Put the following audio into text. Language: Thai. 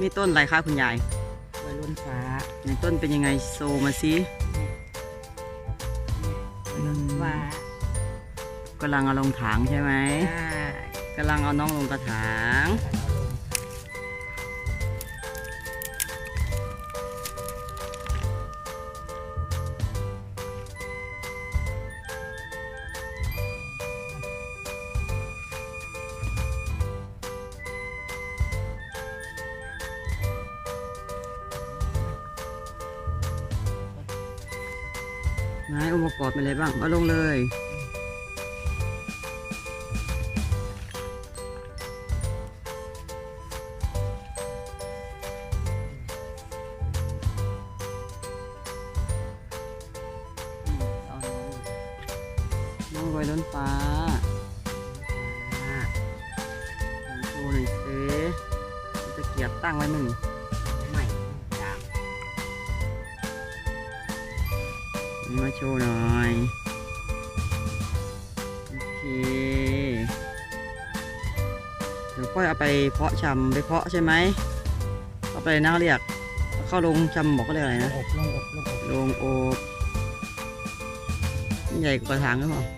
นี่ต้นอะไรคะคุณยายวัยรุ่นฟ้าในต้นเป็นยังไงโซมาสิวัยรุ่นฟ้ากำลังเอาลงถังใช่ไหมอ่ากำลังเอาน้องลงกระถาง ไหนองค์ประกอบเป็นอะไรบ้างเอาลงเลยน้องน้องรวยล้นฟ้าฟ้าลองโชว์หน่อยสิเอาตะเกียบตั้งไว้มึงใหม่ นี่มาโชว์หน่อย โอเค เดี๋ยวค่อยเอาไปเพาะชำไปเพาะใช่ไหมเอาไปนะเขาเรียกเอาเข้าลงชำบอกเขาเรียกอะไรลงนะ อบลงอบลงอบโรงโอบนี่ใหญ่กว่ากระถางหรือเปล่าใ